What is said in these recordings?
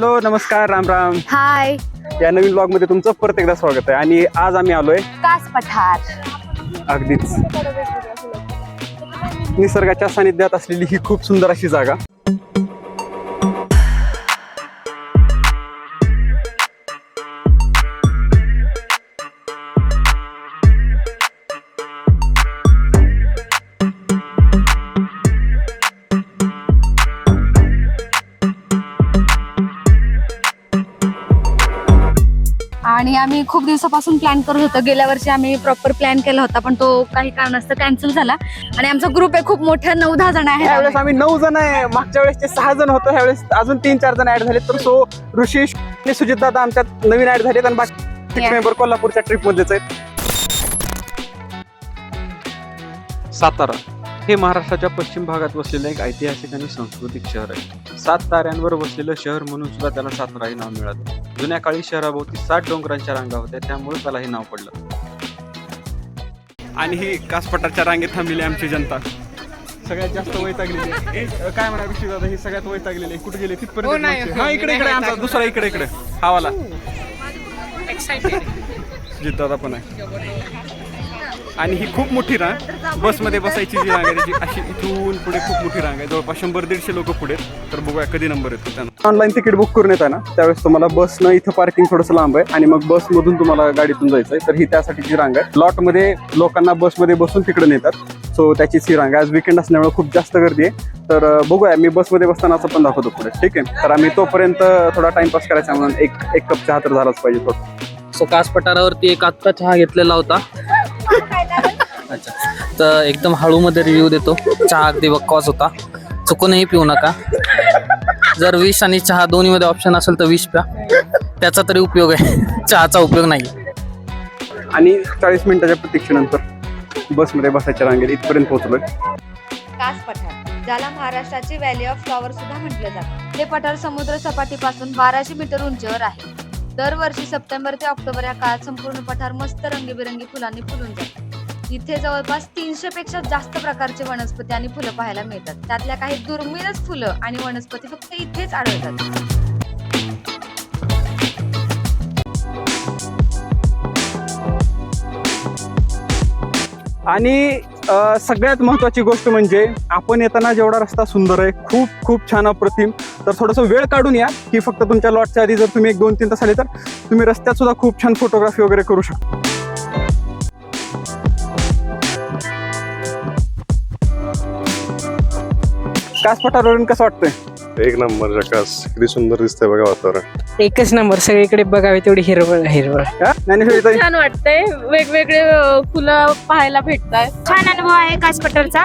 Hello नमस्कार राम राम. हाय. या नवीन ब्लॉगमध्ये तुमचं परत एकदा स्वागत आहे. आणि आज आम्ही आलोय कास पठार. अगदीच. निसर्गाच्या सानिध्यात असलेली ही खूप सुंदर अशी जागा. आम्ही खूप दिवसापासून प्लॅन करत होतो. गेल्या वर्षी आम्ही प्रॉपर प्लॅन केला होता पण तो काही कारणास्तव कॅन्सल झाला. आणि आमचा ग्रुप आहे खूप मोठा नऊ दहा जण यावेळेस आहे आम्ही. नऊ जण आहे. मागच्या वेळेस ते सहा जण होतो ह्यावेळेस अजून तीन चार जण ऍड झाले तर सो ऋषिश आणि सुजित दादा आमच्यात नवीन ऍड झालेत आणि बाकी Yeah. मेंबर कोल्हापूरच्या ट्रिप मधलेच आहेत. सातारा हे महाराष्ट्राच्या पश्चिम भागात वसलेलं एक ऐतिहासिक आणि सांस्कृतिक शहर आहे. सात ताऱ्यांवर वसलेलं शहर म्हणून सुद्धा त्याला सातारा हे नाव मिळालं. जुन्या काळी शहराभोवती सात डोंगरांच्या रांगा होत्या त्यामुळे त्याला हे नाव पडलं. आणि ही कासपटाच्या रांगेत थांबलेली आमची जनता. सगळ्यात जास्त वैतागलेली काय म्हणा ऋषी दादा ही सगळ्यात वैतागलेली आहे. कुठे गेले? तिथपर्यंत मागचे. हा इकडे इकडे आमचा दुसरा इकडे इकडे. हा वाला. जित दादा पण आहे. आणि ही खूप मोठी रांग. बसमध्ये बसायची जी रांग आहे त्याची अशी इथून पुढे खूप मोठी रांग आहे. जवळपास शंभर दीडशे लोक पुढे. तर बघूया कधी नंबर येतो त्यांना. ऑनलाईन तिकीट बुक करून येताना त्यावेळेस तुम्हाला बसनं इथं पार्किंग थोडंसं लांब आहे आणि मग बसमधून तुम्हाला गाडीतून जायचं आहे तर ही त्यासाठीची रांग आहे. लॉटमध्ये लोकांना बसमध्ये बसून तिकडे नेतात. सो त्याचीच ही रांग आहे. आज विकेंड असल्यामुळे खूप जास्त गर्दी आहे. तर बघूया. मी बसमध्ये बसताना असं पण दाखवतो पुढे. ठीक आहे? तर आम्ही तोपर्यंत थोडा टाइमपास करायचा म्हणून एक एक कप चहा तर झालाच पाहिजे थोडं. सो कास पठारावरती एक आत्ता चहा घेतलेला होता. अच्छा. तर एकदम हळूमध्ये रिव्ह्यू देतो. चहा अगदी बक्कॉस होता. चुकूनही पिऊ नका. जर विष आणि चहा दोन्हीमध्ये ऑप्शन असेल तर विष प्या. त्याचा तरी उपयोग आहे. चहाचा उपयोग नाही. आणि चाळीस मिनिटाच्या प्रतीक्षेनंतर बसमध्ये बसायच्या रांगेत इथपर्यंत पोहोचलोय. कास पठार ज्याला महाराष्ट्राची व्हॅली ऑफ फ्लॉवर सुद्धा म्हटलं जातं. हे पठार समुद्र सपाटीपासून बाराशे मीटर उंचीवर आहे. दरवर्षी सप्टेंबर ते ऑक्टोबर या काळात संपूर्ण पठार मस्त रंगीबेरंगी फुलांनी फुलून जाते. इथे जवळपास तीनशे पेक्षा जास्त प्रकारचे वनस्पती आणि फुलं पाहायला मिळतात. त्यातल्या काही दुर्मिळच फुलं आणि वनस्पती फक्त इथेच आढळतात. आणि सगळ्यात महत्वाची गोष्ट म्हणजे आपण येताना जेवढा रस्ता सुंदर आहे खूप खूप छान अप्रतिम. तर थोडंसं वेळ काढून या की फक्त तुमच्या लॉटच्या आधी जर तुम्ही एक दोन तीन तास आले तर तुम्ही रस्त्यात सुद्धा खूप छान फोटोग्राफी वगैरे करू शकता. कासपठारवरून कसं वाटतंय? एक नंबर जकास किती सुंदर दिसतंय बघा वातावरण. एकच नंबर सगळीकडे बघावे तेवढी हिरवळ हिरवळ. हा? ज्ञानेश्वरी ताई? छान वाटतंय. वेगवेगळे अ, फुलं पाहायला भेटतात. छान अनुभव आहे कासपटरचा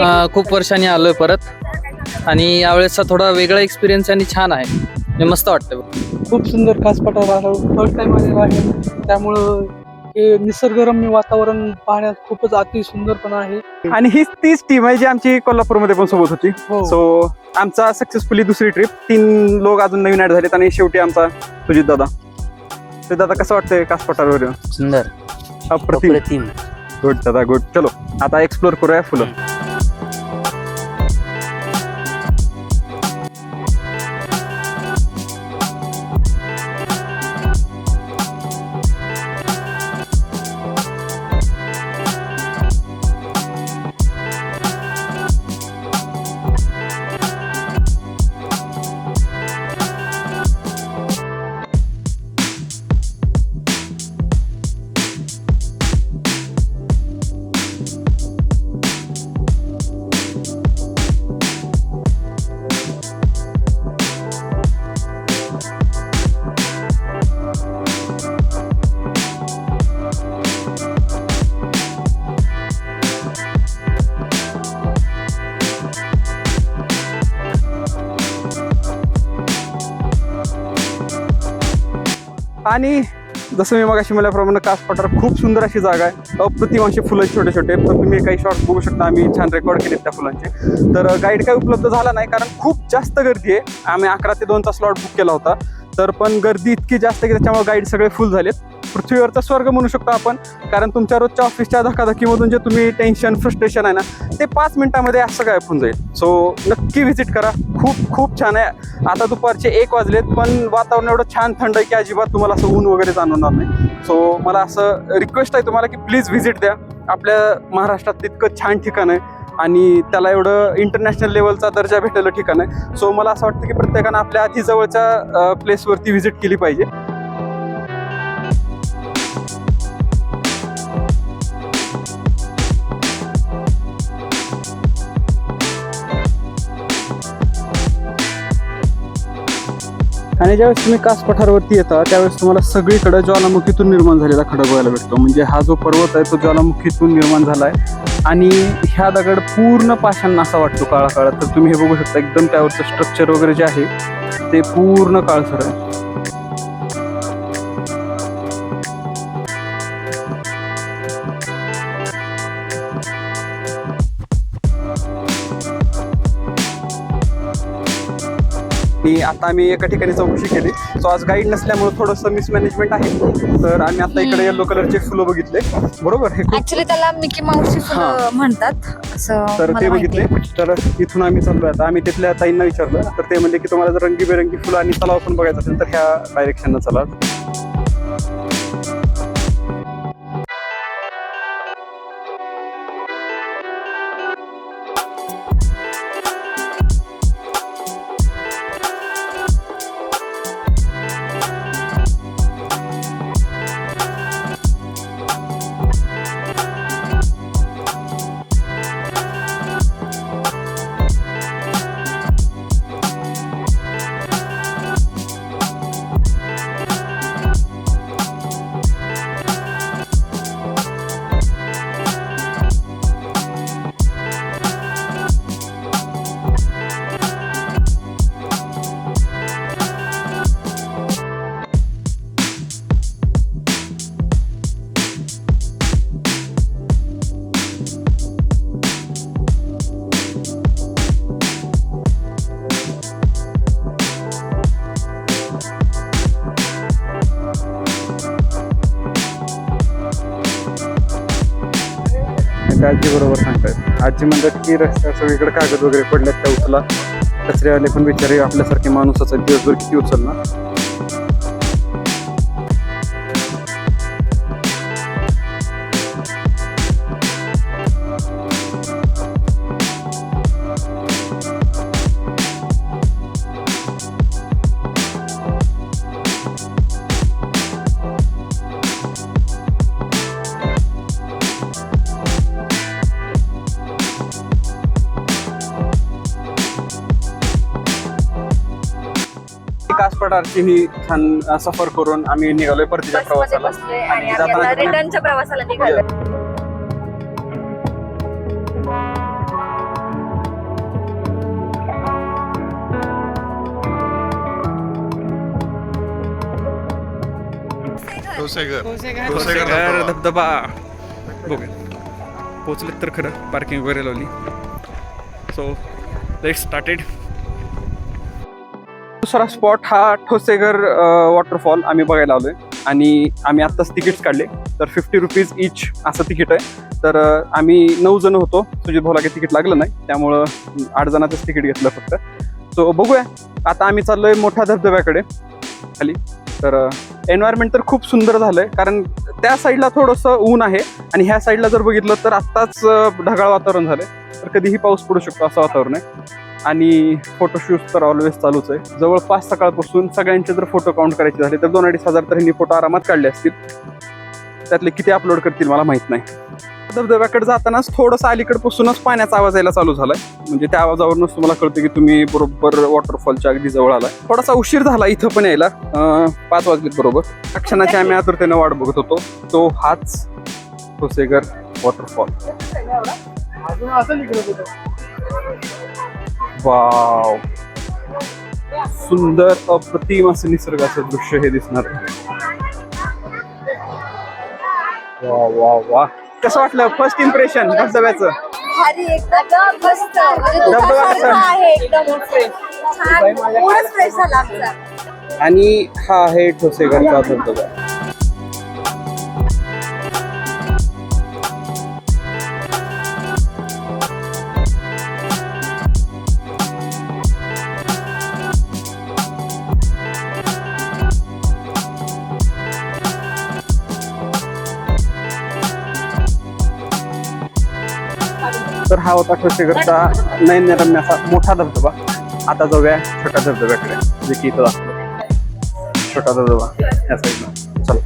अं, खूप वर्षांनी आलोय परत. आणि यावेळेसचा थोडा वेगळा एक्सपिरियन्स आणि छान आहे. म्हणजे मस्त वाटतं बघ. खूप सुंदर कास पठार फर्स्ट टाइम आलेलो आहे. त्यामुळं हे निसर्गरम्य वातावरण पाहण्यात खूपच अति सुंदरपणा आहे. आणि हीच तीच टीम आहे जी आमची कोल्हापूरमध्ये पण सोबत होती. हो. सो आमचा सक्सेसफुली दुसरी ट्रिप तीन लोक अजून नवीन ऍड झालेत आणि शेवटी आमचा सुजित दादा. सुजित दादा कसं वाटतंय कासपठारवर सुंदर. अप्रतिम. अप्रतिम. गुड दादा गुड चलो आता एक्सप्लोर करूया फुलं. आणि जसं मी मगाशी म्हणल्याप्रमाणे कास पठार खूप सुंदर अशी जागा आहे. अप्रतिम अशी फुलं छोटे छोटे तर तुम्ही काही शॉर्ट बघू शकता आम्ही छान रेकॉर्ड केलेत त्या फुलांचे. तर गाईड काही उपलब्ध झाला नाही कारण खूप जास्त गर्दी आहे. आम्ही अकरा ते दोनचा स्लॉट बुक केला होता. तर पण गर्दी इतकी जास्त की त्याच्यामुळे गाईड सगळे फुल झालेत. पृथ्वीवरचा स्वर्ग म्हणू शकतो आपण. कारण तुमच्या रोजच्या ऑफिसच्या धकाधकीमधून जे तुम्ही टेन्शन फ्रस्ट्रेशन आहे ना ते पाच मिनिटामध्ये असं काय होऊन जाईल. सो नक्की व्हिजिट करा. खूप खूप छान आहे. आता दुपारचे एक वाजलेत पण वातावरण एवढं छान थंड आहे की अजिबात तुम्हाला असं ऊन वगैरे जाणवणार नाही. सो मला असं रिक्वेस्ट आहे तुम्हाला की प्लीज व्हिजिट द्या. आपल्या महाराष्ट्रात तितकं छान ठिकाण आहे आणि त्याला एवढं इंटरनॅशनल लेवलचा दर्जा भेटलेलं ठिकाण आहे. सो मला असं वाटतं की प्रत्येकानं आपल्या अति जवळच्या प्लेसवरती व्हिजिट केली पाहिजे. आणि ज्यावेळेस तुम्ही कास पठारावरती येता त्यावेळेस तुम्हाला सगळीकडे ज्वालामुखीतून निर्माण झालेला खडक बघायला भेटतो. म्हणजे हा जो पर्वत आहे तो ज्वालामुखीतून निर्माण झाला आहे आणि ह्या दगड पूर्ण पाषाण असा वाटतो काळा काळा तर तुम्ही हे बघू शकता एकदम त्यावरचं स्ट्रक्चर वगैरे जे आहे ते पूर्ण काळसर आहे. आणि आता आम्ही एका ठिकाणी चौकशी केली. सो आज गाईड नसल्यामुळे थोडंसं मिसमॅनेजमेंट आहे. तर आम्ही आता इकडे येलो कलरचे फुलं बघितले. बरोबर? हे ऍक्च्युली त्याला मिकी माऊसची. फुलं म्हणतात असं तर ते मला माहिती बघितले. आहे. तर इथून आम्ही चाललो आता. आम्ही तिथल्या ताईंना विचारलं. तर ते म्हणले की तुम्हाला जर रंगीबेरंगी फुलं आणि तलाव पण बघायचं असेल तर ह्या डायरेक्शननं चला. त्या आजी बरोबर सांगतात आजी म्हणतात की रस्त्यावर सगळीकडे कागद वगैरे पडल्यात त्या उचला. कचरेवाले पण बिचारे आपल्यासारखे माणूस असेल दिवसभर किती उचलणार? पठारची ही छान सफर करून आम्ही निघालोय परतीच्या बसमध्ये प्रवासाला. बसलोय आणि आम्ही जाताना आता रिटर्नच्या प्रवासाला निघालो ठोसेघर ठोसेघर धबधबा. बघूया पोचलेत तर खरं पार्किंग वगैरे लावली. सो लेट स्टार्टेड दुसरा स्पॉट हा ठोसेघर वॉटरफॉल आम्ही बघायला आलोय. आणि आम्ही आत्ताच तिकीट्स काढले. तर फिफ्टी रुपीज इच असं तिकीट आहे. तर आम्ही नऊ जण होतो. सुजित भाऊला काही तिकीट लागलं नाही. त्यामुळं आठ जणांचंच तिकीट घेतलं फक्त. सो बघूया. आता आम्ही चाललोय मोठ्या धबधब्याकडे. खाली. तर एन्व्हायरमेंट तर खूप सुंदर झालंय. कारण त्या साईडला थोडंसं ऊन आहे. आणि ह्या साईडला जर बघितलं तर आत्ताच ढगाळ वातावरण झालंय. तर कधीही पाऊस पडू शकतो असं वातावरण आहे. आणि फोटोशूट तर ऑलवेज चालूच आहे. जवळपास सकाळपासून सगळ्यांचे जर फोटो काउंट करायचे झाले तर दोन अडीच हजार तर ह्यांनी फोटो आरामात काढले असतील. त्यातले किती अपलोड करतील मला माहीत नाही. धबधब्याकडे जातानाच थोडंसं अलीकडपासूनच पाण्याचा आवाज यायला चालू झालाय. म्हणजे त्या आवाजावरूनच तुम्हाला कळतं की तुम्ही बरोबर वॉटरफॉलच्या अगदी जवळ आलाय. थोडासा उशीर झाला इथं पण यायला. पाच वाजलेत बरोबर. क्षणाची आम्ही आतुरतेने वाट बघत होतो. तो हाच ठोसेगर वॉटरफॉल वाव. सुंदर अप्रतिम असं निसर्गाचं दृश्य हे दिसणार. वा वा वा कसं वाटलं? फर्स्ट इम्प्रेशन धबधब्याचं? भारी एकदम मस्त. म्हणजे धबधबा दुधासारखं कसा? आहे? एकदम छान. मूडच फ्रेश झाला आमचा. आणि हा आहे ठोसेगरचा धबधबा. हा होता ठोसेघरचा नयनरम्याचा मोठा धबधबा. आता जाऊया छोट्या धबधब्याकडे जे की इथं दाखवतो छोटा धबधबा या साईडला चला.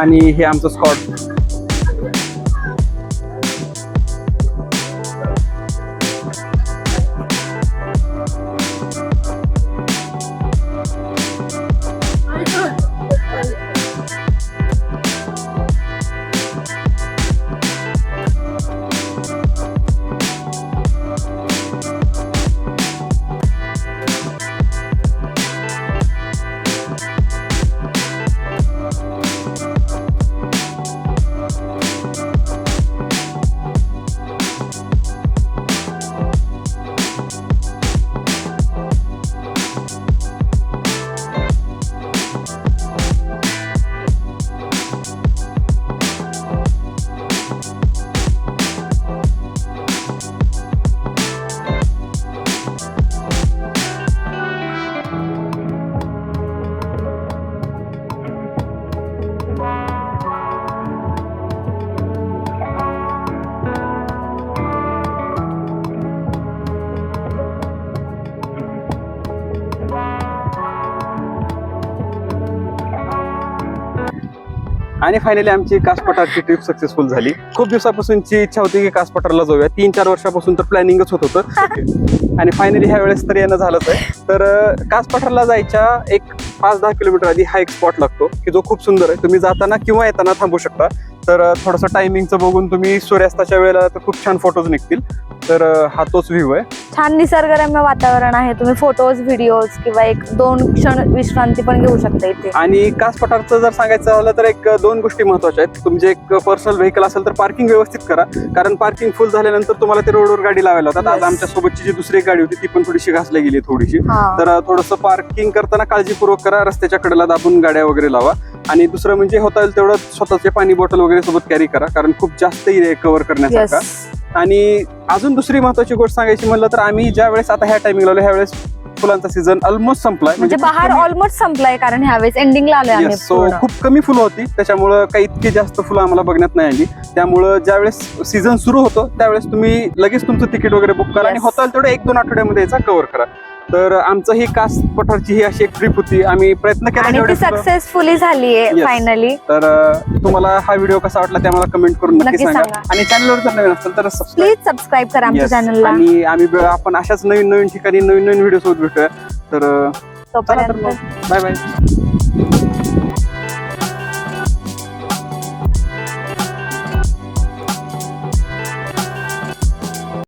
आणि हे आमचं स्कॉट आणि फायनली आमची कासपठारची ट्रिप सक्सेसफुल झाली. खूप दिवसापासूनची इच्छा होती की कासपठारला जाऊया तीन चार वर्षापासून तर प्लॅनिंगच होत होतं. आणि फायनली ह्या वेळेस तर येणं झालंच आहे. तर कासपठारला जायच्या एक पाच दहा किलोमीटर आधी हा एक स्पॉट लागतो की जो खूप सुंदर आहे. तुम्ही जाताना किंवा येताना थांबू शकता. तर थोडंसं टायमिंगचं बघून तुम्ही सूर्यास्ताच्या वेळेला तर खूप छान फोटोज निघतील. तर हा तोच व्ह्यू आहे. छान निसर्गरम्य वातावरण आहे. तुम्ही फोटोज व्हिडिओज किंवा एक दोन क्षण विश्रांती पण घेऊ शकता इथे. आणि कास पठारचं जर सांगायचं झालं तर एक दोन गोष्टी महत्त्वाच्या आहेत. तुमचे एक पर्सनल व्हेकल असेल तर पार्किंग व्यवस्थित करा. कारण पार्किंग फुल झाल्यानंतर तुम्हाला ते रोडवर गाडी लावायला होतात आज. आमच्या सोबतची जी दुसरी गाडी होती ती पण थोडीशी घासली गेली थोडीशी. तर थोडंसं पार्किंग करताना काळजीपूर्वक करा. रस्त्याच्या कडेला दाबून गाड्या वगैरे लावा. आणि दुसरं म्हणजे होता येईल तेवढं स्वतःचे पाणी बॉटल वगैरे सोबत कॅरी करा. कारण खूप जास्त कव्हर करण्यासारखा. आणि अजून दुसरी महत्वाची गोष्ट सांगायची म्हणलं तर आम्ही ज्या वेळेस आता ह्या टायमिंग लावलो ह्या वेळेस फुलांचा सीझन ऑलमोस्ट संपलाय म्हणजे बहार ऑलमोस्ट संपलाय कारण ह्यावेळेस एंडिंगला आलोय आम्ही Yes, so पूर्ण. खूप कमी फुलं होती त्याच्यामुळं काही इतकी जास्त फुलं आम्हाला बघण्यात नाही आली त्यामुळं ज्यावेळेस सीझन सुरू होतो त्यावेळेस तुम्ही लगेच तुमचं तिकीट वगैरे बुक करा आणि Yes. होता तेवढं एक दोन आठवड्यामध्ये याचा कव्हर करा तर आमचं ही कास पठारची ही अशी एक ट्रिप होती. आम्ही प्रयत्न केला आणि ती फुलं- सक्सेसफुली झालीये Yes. फायनली तर अं, तुम्हाला हा व्हिडिओ कसा वाटला ते आम्हाला कमेंट करून नक्की नक्की सांगा. सांगा. आणि चॅनलवर जर नवीन असेल तर सबस्क्राईब प्लीज सबस्क्राईब करा आमच्या चॅनलला आणि आम्ही ब- आपण अशाच नवीन नवीन ठिकाणी नवीन नवीन व्हिडिओ सोबत भेटूया. तर अं, चला तर तोपर्यंत. मग. Bye bye